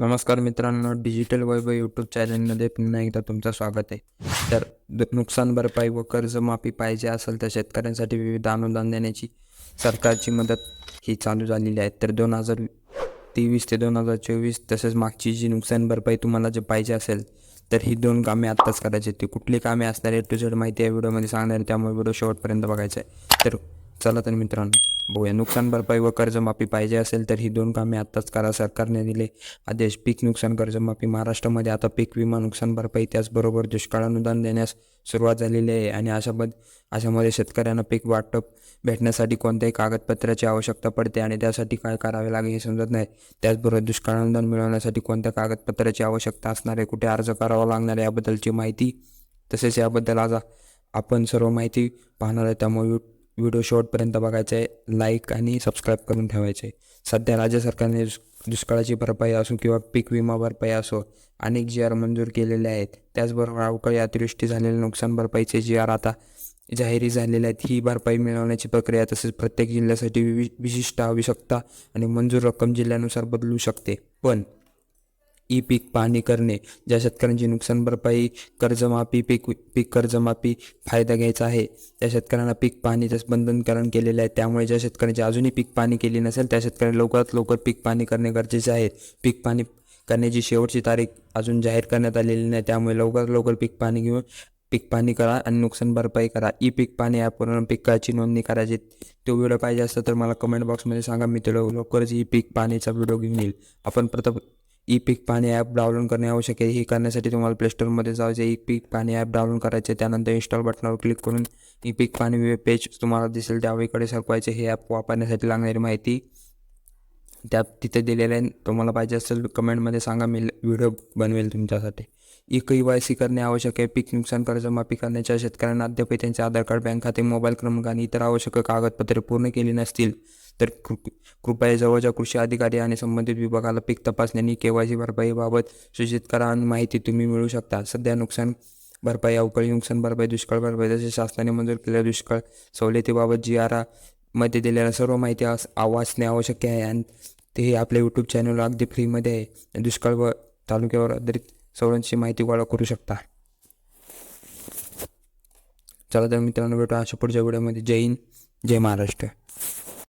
नमस्कार मित्रांनो डिजिटल वैभव यूट्यूब चॅनलमध्ये पुन्हा एकदा तुमचं स्वागत आहे. तर नुकसान भरपाई व कर्जमाफी पाहिजे असेल तर शेतकऱ्यांसाठी विविध अनुदान देण्याची सरकारची मदत ही चालू झालेली आहे. तर दोन हजार तेवीस ते दोन हजार चोवीस तसेच मागची जी नुकसान भरपाई तुम्हाला जे पाहिजे असेल तर ही दोन कामे आत्ताच करायची ती कुठली कामे असणार आहे टू झेड माहिती या व्हिडिओमध्ये सांगणार आहे. त्यामुळे व्हिडिओ शेवटपर्यंत बघायचा आहे. तर चला तर मित्रांनो भूया नुकसान भरपाई व कर्जमाफी पाहिजे असेल तर ही दोन कामे आत्ताच करा सरकारने दिले. आदेश पीक नुकसान कर्जमाफी महाराष्ट्रामध्ये आता पीक विमा नुकसान भरपाई त्याचबरोबर दुष्काळ अनुदान देण्यास सुरुवात झालेली आहे आणि अशा पद अशामध्ये शेतकऱ्यांना पीक वाटप भेटण्यासाठी कोणत्याही कागदपत्राची आवश्यकता पडते आणि त्यासाठी काय करावे लागेल हे समजत नाही. त्याचबरोबर दुष्काळ अनुदान मिळवण्यासाठी कोणत्या कागदपत्राची आवश्यकता असणार आहे कुठे अर्ज करावा लागणार आहे याबद्दलची माहिती तसेच याबद्दल आज आपण सर्व माहिती पाहणार आहे. त्यामुळे व्हिडिओ शेवटपर्यंत बघायचं आहे लाईक आणि सबस्क्राईब करून ठेवायचे. सध्या राज्य सरकारने दुष्काळाची भरपाई असो किंवा पीक विमा भरपाई असो अनेक जी आर मंजूर केलेले आहेत. त्याचबरोबर अवकाळी अतिवृष्टी झालेल्या नुकसान भरपाईचे जी आर आता जाहिरी झालेले आहेत. ही भरपाई मिळवण्याची प्रक्रिया तसेच प्रत्येक जिल्ह्यासाठी विवि विशिष्ट आवश्यकता आणि मंजूर रक्कम जिल्ह्यानुसार बदलू शकते. पण ई पीक पाहणी करणे ज्या शेतकऱ्यांची नुकसान भरपाई कर्जमाफी पीक पीक कर्जमाफी फायदा घ्यायचा आहे. त्या शेतकऱ्यांना पीक पाहणीचं बंधनकरण केलेलं आहे. त्यामुळे ज्या शेतकऱ्यांची अजूनही पीक पाहणी केली नसेल त्या शेतकऱ्यांना लवकरात लवकर पीक पाहणी करणे गरजेचे आहे. पीक पाहणी करण्याची शेवटची तारीख अजून जाहीर करण्यात आलेली नाही. त्यामुळे लवकरात लवकर पीक पाहणी घेऊन पीक पाहणी करा आणि नुकसान भरपाई करा. ई पीक पाहणी ॲपवरून पिकाची नोंदणी करायची. तो व्हिडिओ पाहिजे असतं तर मला कमेंट बॉक्समध्ये सांगा. मी तो लवकरच ई पीक पाहणीचा व्हिडिओ घेऊन येईल. आपण प्रथम ई पीक पाणी ॲप डाउनलोड करणे आवश्यक आहे. हे करण्यासाठी तुम्हाला प्लेस्टोरमध्ये जायचं ई पीक पाणी ॲप डाउनलोड करायचे त्यानंतर इन्स्टॉल बटनावर क्लिक करून ई पीक पाणी वेब पेज तुम्हाला दिसेल. त्यावेळीकडे सरकवायचे हे ॲप वापरण्यासाठी लागणारी माहिती त्या तिथे दिलेलं आहे. तुम्हाला पाहिजे असेल कमेंटमध्ये सांगा मी व्हिडिओ बनवेल तुमच्यासाठी. ई के वाय सी करणे आवश्यक आहे. पीक नुकसान कर्जमाफी करण्याच्या शेतकऱ्यांना अद्यापही त्यांचे आधार कार्ड बँक खाते मोबाईल क्रमांक आणि इतर आवश्यक कागदपत्रे पूर्ण केली नसतील तर कृ- कृपया जवळच्या कृषी अधिकारी आणि संबंधित विभागाला पीक तपासणी आणि के वाय सी भरपाईबाबत सूचित करा आणि माहिती तुम्ही मिळू शकता. सध्या नुकसान भरपाई अवकाळी नुकसान भरपाई दुष्काळ भरपाई तसेच शासनाने मंजूर केलेल्या दुष्काळ सवलतीबाबत जी आरमध्ये दिलेल्या सर्व माहिती आस- वाचणे आवश्यक आहे आणि ते आपल्या यूट्यूब चॅनल अगदी फ्रीमध्ये आहे. दुष्काळ व तालुक्यावर आधारित सर्वांची माहिती गोळा करू शकता. चला तर मित्रांनो भेटू अशा पुढच्या व्हिडिओमध्ये. जय हिंद जय महाराष्ट्र.